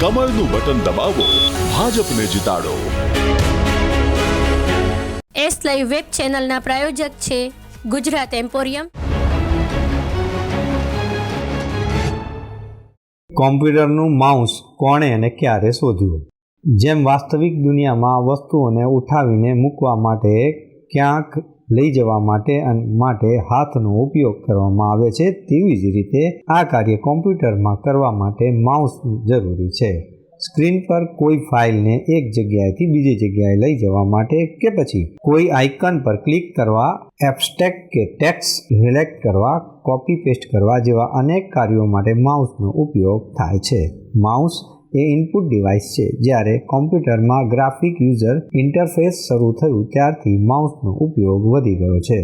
કમળનું button દબાવો ભાજપને જીતાડો. S live web ચેનલના પ્રાયોજક છે ગુજરાત એમ્પોરિયમ. કોમ્પ્યુટરનું માઉસ કોણે અને ક્યારે શોધ્યું? જેમ વાસ્તવિક દુનિયામાં વસ્તુઓને ઉઠાવીને મૂકવા માટે ક્યાંક લઈ જવા માટે માટે હાથનો ઉપયોગ કરવામાં આવે છે તેવી જ રીતે આ કાર્ય કોમ્પ્યુટરમાં કરવા માટે માઉસ જરૂરી છે. સ્ક્રીન પર કોઈ ફાઇલને એક જગ્યાએથી બીજી જગ્યાએ લઈ જવા માટે કે પછી કોઈ આઇકન પર ક્લિક કરવા એબ્સ્ટેક કે ટેક્સ સિલેક્ટ કરવા કોપી પેસ્ટ કરવા જેવા અનેક કાર્યો માટે માઉસનો ઉપયોગ થાય છે. માઉસ એ ઇનપુટ ડિવાઇસ છે, જ્યારે કોમ્પ્યુટરમાં ગ્રાફિક યુઝર ઇન્ટરફેસ શરૂ થયું ત્યારથી માઉસનો ઉપયોગ વધી ગયો છે.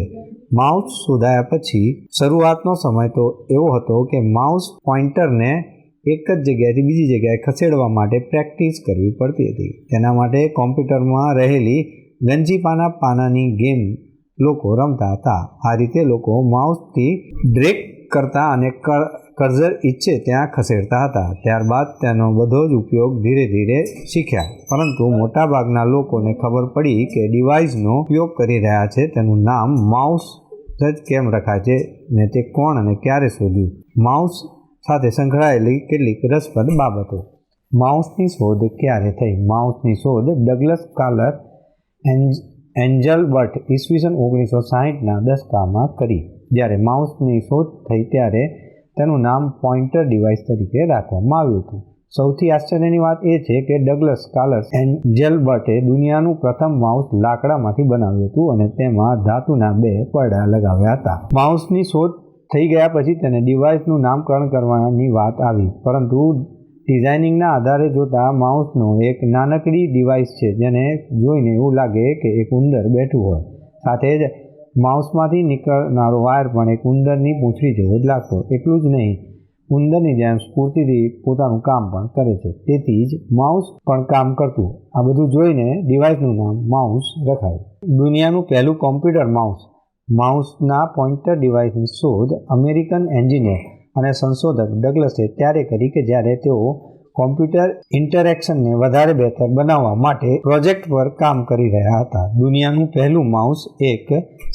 માઉસ શોધાયા પછી શરૂઆતનો સમય તો એવો હતો કે માઉસ પોઇન્ટરને એક જ જગ્યાએથી બીજી જગ્યાએ ખસેડવા માટે પ્રેક્ટિસ કરવી પડતી હતી. તેના માટે કોમ્પ્યુટરમાં રહેલી ગંજીપાના પાનાની ગેમ લોકો રમતા હતા. આ રીતે લોકો માઉસથી બ્રેક કરતા અને કર- કર્સર ઈચ્છે ત્યાં ખસેડતા હતા. ત્યારબાદ તેનો બધો જ ઉપયોગ ધીરે ધીરે શીખ્યા. પરંતુ મોટાભાગના લોકોને ખબર પડી કે ડિવાઇસનો ઉપયોગ કરી રહ્યા છે. તેનું નામ માઉસ જ કેમ રખાય છે ને તે કોણ અને ક્યારે શોધ્યું? માઉસ સાથે સંકળાયેલી કેટલીક રસપ્રદ બાબતો. માઉસની શોધ ક્યારે થઈ? માઉસની શોધ ડગલસ કાલર એન્જ એન્જલ બટ ઈસવીસન ઓગણીસો સાહીઠના દશકામાં કરી. જ્યારે માઉસની શોધ થઈ ત્યારે તેનું નામ પોઇન્ટર ડિવાઇસ તરીકે રાખવામાં આવ્યું હતું. સૌથી આશ્ચર્યની વાત એ છે કે ડગલસ કાલર્સ એન્ડ બટે દુનિયાનું પ્રથમ માઉસ લાકડામાંથી બનાવ્યું હતું અને તેમાં ધાતુના બે પડડા લગાવ્યા હતા. માઉસની શોધ થઈ ગયા પછી તેને ડિવાઇસનું નામકરણ કરવાની વાત આવી, પરંતુ ડિઝાઇનિંગના આધારે જોતા માઉસનો એક નાનકડી ડિવાઇસ છે જેને જોઈને એવું લાગે કે એક ઉંદર બેઠું હોય. સાથે જ માઉસમાંથી નીકળનારો વાયર પણ એક ઉંદરની પૂંછડી જેવો જ લાગતો. એટલું જ નહીં, ઉંદરની જેમ સ્ફૂર્તિથી પોતાનું કામ પણ કરે છે. તેથી જ માઉસ પણ કામ કરતું. આ બધું જોઈને ડિવાઇસનું નામ માઉસ રખાયું. દુનિયાનું પહેલું કોમ્પ્યુટર માઉસ. માઉસના પોઇન્ટર ડિવાઇસની શોધ અમેરિકન એન્જિનિયર અને સંશોધક ડગલસે ત્યારે કરી કે જ્યારે તેઓ કોમ્પ્યુટર ઇન્ટરેક્શનને વધારે બહેતર બનાવવા માટે પ્રોજેક્ટ પર કામ કરી રહ્યા હતા. દુનિયાનું પહેલું માઉસ એક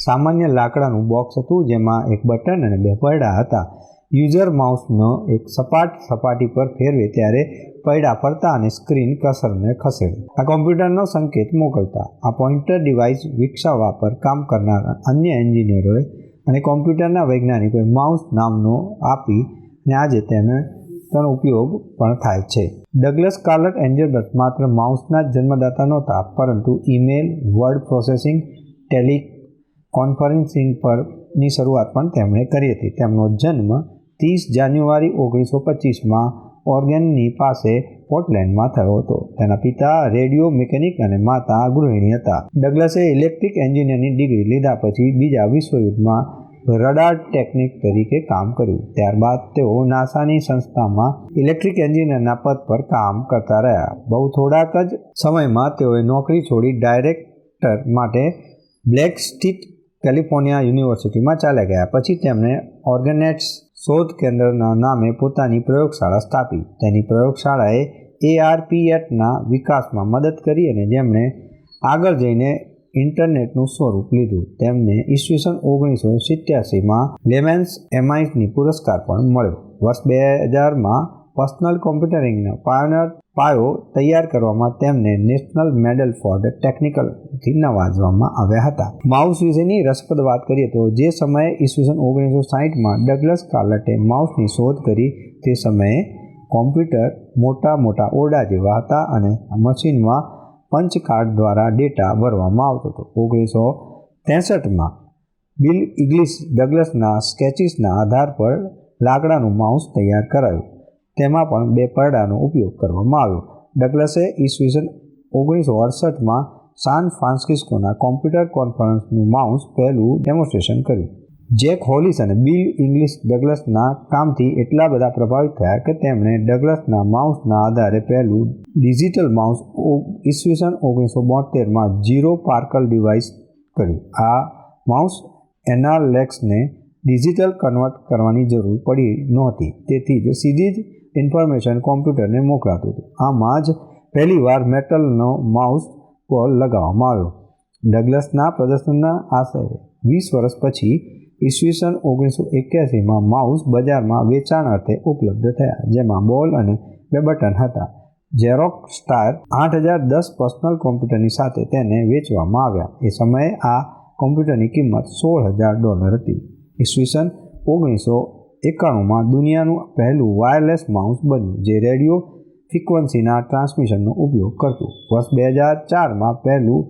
સામાન્ય લાકડાનું બોક્સ હતું, જેમાં એક બટન અને બે પૈડા હતા. યુઝર માઉસનો એક સપાટ સપાટી પર ફેરવે ત્યારે પૈડા ફરતા અને સ્ક્રીન કસરને ખસેડે. આ કોમ્પ્યુટરનો સંકેત મોકલતા આ પોઇન્ટર ડિવાઇસ વિકસાવવા પર કામ કરનાર અન્ય એન્જિનિયરોએ અને કોમ્પ્યુટરના વૈજ્ઞાનિકોએ માઉસ નામનો આપી અને આજે તેને તેનો ઉપયોગ પણ થાય છે. ડગલસ કાર્લટ એન્જલબર્ગ માત્ર માઉસના જ જન્મદાતા નહોતા, પરંતુ email, word processing tele conferencing પરની શરૂઆત પણ તેમણે કરી હતી. તેમનો જન્મ ત્રીસ જાન્યુઆરી ઓગણીસો પચીસમાં ઓર્ગેનની પાસે પોર્ટલેન્ડમાં થયો હતો. તેના પિતા રેડિયો મિકેનિક અને માતા ગૃહિણી હતા. ડગલસે ઇલેક્ટ્રિક એન્જિનિયરની ડિગ્રી લીધા પછી બીજા વિશ્વયુદ્ધમાં રડાર ટેકનિક તરીકે કામ કર્યું. ત્યારબાદ તેઓ નાસાની સંસ્થામાં ઇલેક્ટ્રિક એન્જિનિયરના પદ પર કામ કરતા રહ્યા. બહુ થોડાક જ સમયમાં તેઓએ નોકરી છોડી ડાયરેક્ટર માટે બ્લેક સ્થિત કેલિફોર્નિયા યુનિવર્સિટીમાં ચાલ્યા ગયા. પછી તેમણે ઓર્ગેનેટ્સ શોધ કેન્દ્રના નામે પોતાની પ્રયોગશાળા સ્થાપી. તેની પ્રયોગશાળાએ એઆરપીએટના વિકાસમાં મદદ કરી અને જેમણે આગળ જઈને ઇન્ટરનેટનું સ્વરૂપ લીધું. તેમને ઈસવીસન ઓગણીસો સિત્યાસીમાં લેમેન્સ એમઆઈસની પુરસ્કાર પણ મળ્યો. વર્ષ બે હજારમાં પર્સનલ કોમ્પ્યુટરિંગનો પાયોનર પાયો તૈયાર કરવામાં તેમને નેશનલ મેડલ ફોર ધ ટેકનિકલથી નવાજવામાં આવ્યા હતા. માઉસ વિશેની રસપ્રદ વાત કરીએ તો જે સમયે ઈસવીસન ઓગણીસો સાહીઠમાં ડગલસ કાર્લટે માઉસની શોધ કરી તે સમયે કોમ્પ્યુટર મોટા મોટા ઓરડા જેવા હતા અને મશીનમાં પંચ કાર્ડ દ્વારા ડેટા ભરવામાં આવતો હતો. ઓગણીસો ત્રેસઠમાં બિલ ઇગ્લિશ ડગલસના સ્કેચિસના આધાર પર લાકડાનું માઉસ તૈયાર કરાયું. તેમાં પણ બે પરડાનો ઉપયોગ કરવામાં આવ્યો. ડગલસે ઈસવીસન ઓગણીસો અડસઠમાં સાન ફ્રાન્સિસ્કોના કોમ્પ્યુટર કોન્ફરન્સનું માઉસ પહેલું ડેમોન્સ્ટ્રેશન કર્યું. જેક હોલિસ અને બિલ ઇંગ્લિશ ડગલસના કામથી એટલા બધા પ્રભાવિત થયા કે તેમણે ડગલસના માઉસના આધારે પહેલું ડિજિટલ માઉસ ઈસવીસન ઓગણીસો બોતેરમાં જીરો પાર્કલ ડિવાઇસ કર્યું. આ માઉસ એનાલેક્સને ડિજિટલ કન્વર્ટ કરવાની જરૂર પડી નહોતી. તેથી જ સીધી જ ઇન્ફોર્મેશન કોમ્પ્યુટરને મોકલાતું હતું. આમાં જ પહેલીવાર મેટલનો માઉસ પર લગાવવામાં આવ્યો. ડગલસના પ્રદર્શનના આશરે વીસ વર્ષ પછી ઈસવીસન ઓગણીસો એક્યાસીમાં માઉસ બજારમાં વેચાણ અર્થે ઉપલબ્ધ થયા, જેમાં બોલ અને બે બટન હતા. ઝેરોક સ્ટાર આઠ હજાર દસ પર્સનલ કોમ્પ્યુટરની સાથે તેને વેચવામાં આવ્યા. એ સમયે આ કોમ્પ્યુટરની કિંમત સોળ હજાર ડોલર હતી. ઈસવીસન ઓગણીસો એકાણુંમાં દુનિયાનું પહેલું વાયરલેસ માઉસ બન્યું, જે રેડિયો ફ્રિક્વન્સીના ટ્રાન્સમિશનનો ઉપયોગ કરતું. વર્ષ બે હજાર ચારમાં પહેલું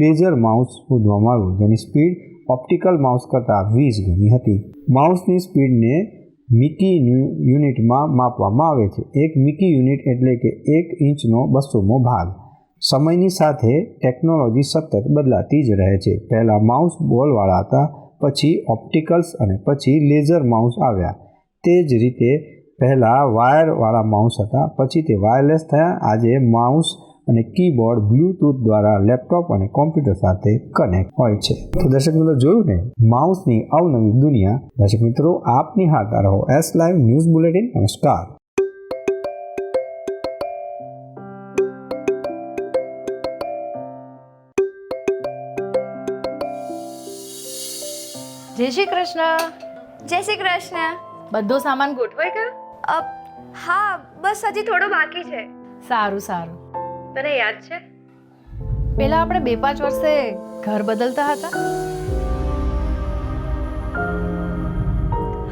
લેઝર માઉસ શોધવામાં આવ્યું, જેની સ્પીડ ઓપ્ટિકલ માઉસ કરતાં વીસ ગણી હતી. માઉસની સ્પીડને મિકી યુનિટમાં માપવામાં આવે છે. એક મિકી યુનિટ એટલે કે એક ઇંચનો બસોમો ભાગ. સમયની સાથે ટેકનોલોજી સતત બદલાતી જ રહે છે. પહેલાં માઉસ બોલવાળા હતા, પછી ઓપ્ટિકલ્સ અને પછી લેઝર માઉસ આવ્યા. તે જ રીતે પહેલાં વાયરવાળા માઉસ હતા, પછી તે વાયરલેસ થયા. આજે માઉસ અને કીબોર્ડ બ્લૂટૂથ દ્વારા લેપટોપ અને કોમ્પ્યુટર સાથે કનેક્ટ હોય છે. તો દર્શક મિત્રો જોયું ને? માઉસની અવનવી દુનિયા. દર્શક મિત્રો આપ નિહાળતા રહો. એસ લાઈવ ન્યૂઝ બુલેટિન નમસ્કાર. જય શ્રી કૃષ્ણ. જય શ્રી કૃષ્ણ. બધો સામાન ગોઠવાય ગયો હા બસ હજી થોડો બાકી છે. સારું સારું. તને યાદ છે? પેલા આપણે બે પાંચ વર્ષે ઘર બદલતા હતા.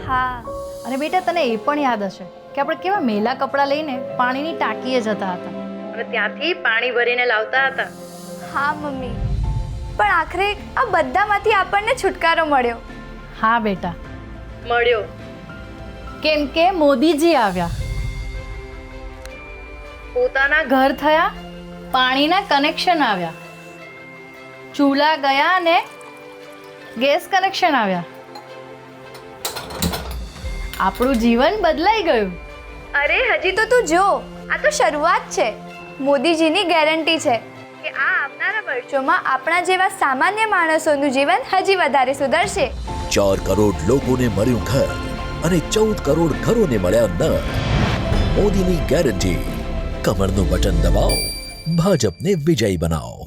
હા. અને બેટા તને એ પણ યાદ હશે કે આપણે કેવા મેલા કપડાં લઈને પાણીની ટાંકીએ જતા હતા. અને ત્યાંથી પાણી ભરીને લાવતા હતા. હા મમ્મી. પણ આખરે આ બધામાંથી આપણને છુટકારો મળ્યો. હા બેટા. મળ્યો. કેમ કે મોદીજી આવ્યા. પોતાના ઘર થયા પાણીના કનેક્શન આવ્યા. ચૂલા ગયા અને ગેસ કનેક્શન આવ્યા. આપણું જીવન બદલાઈ ગયું. અરે હજી તો તું જો આ તો શરૂઆત છે. મોદીજીની ગેરંટી છે કે આ આવનારા વર્ષોમાં આપણા જેવા સામાન્ય માણસોનું જીવન હજી વધારે સુધરશે. ચાર કરોડ લોકોને મળ્યું ઘર અને ચૌદ કરોડ ઘરોને મળ્યા નળ. મોદીની ગેરંટી. કમરનું બટન દબાવો. ભાજપને વિજયી બનાવો.